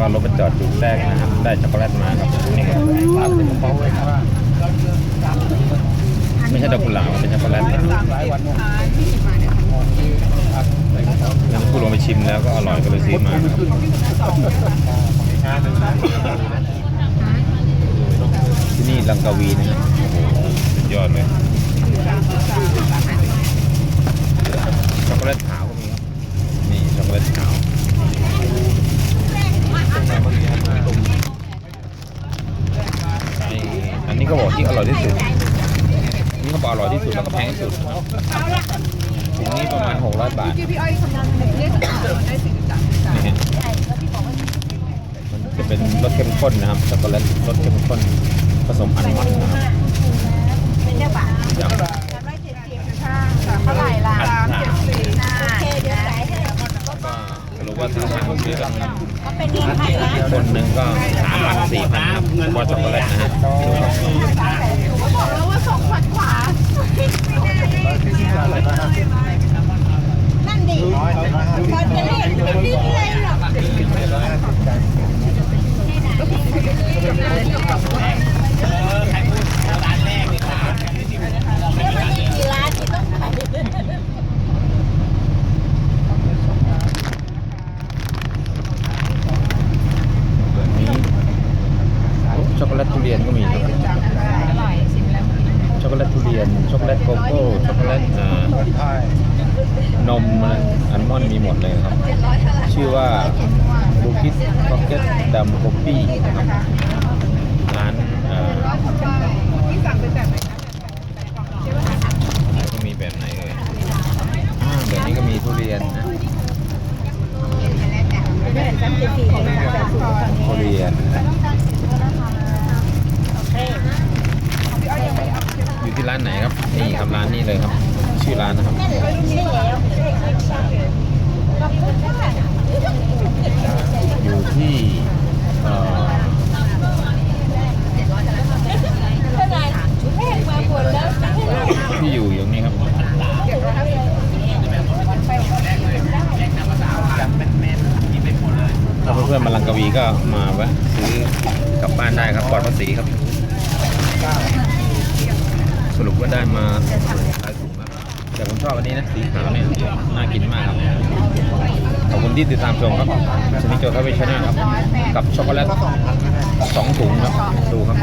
ก็รถมาจอดจุดแรกนะครับ ได้ช็อกโกแลตมาครับนี่ครับไม่ใช่ดอกกุหลาบเป็นช็อกโกแลตนะแล้วผู้ลงไปชิมแล้วก็อร่อยก็เลยซื้อมาครับที่นี่ลังกาวีนะครับโอ้โหสุดยอดเลยช็อกโกแลตขาวก็มีครับนี่ช็อกโกแลตขาว ไอ้ อันนี้ก็บอกที่อร่อยที่สุดนี่ก็บอกอร่อยที่สุดแล้วก็แพงที่สุดนะครับถุงนี้ประมาณ 600 บาทที่พี่อ้อยคำนวณเลขสามได้สี่สิบสามสิบสามนะฮะมันจะเป็นรสเข้มข้นนะครับช็อกโกแลตรสเข้มข้นผสมอัลมอนด์นะครับเป็นเจ้าบ่าว คนหนึ่งก็สามพันสี่พันครับเฉพาะช็อกโกแลตนะฮะดูครับ ก็บอกแล้วว่าส่งขวัญขวา นั่นดิพอจะเรียกไม่ได้เลยหรอกไม่ว่าจะกี่ร้านที่ต้องไป แบบนี้โอ้ช็อกโก แลตทุเรียนก็มีครับอร่อยชิมแล้วช็อกโกแลตทุเรียน ช็อกโกแลตโกโก้ ช็อกโกแลตอ่านมอัลมอนด์มีหมดเลยครับ ชื่อว่าบูคิสพ็อกเก็ตดัมโคปี้นะครับร้านเอ่อที่สั่งเป็นแบบไหนคะก็มีแบบไหนเอ่ยอ่าแบบนี้ก็มีทุเรียนนะไม่เห็นจำสี่สี่ของสามแปดศูนย์ทุเรียน อยู่ที่ร้านไหนครับ นี่ครับร้านนี้เลยครับ ชื่อร้านนะครับอยู่ที่เอ่อที่อยู่อยู่ตรงนี้ครับถ้าเพื่อนๆมาลังกวีก็มาแวะซื้อกลับบ้านได้ครับปลอดภาษีครับ สรุปว่าได้มาหลายถุงแล้วแต่ผมชอบอันนี้นะสีขาวเนี่ยน่ากินมากครับขอบคุณที่ติดตามชมครับชนิดโจทย์ทวีชนะครับ กับช็อกโกแลตสองถุงครับ ดูครับ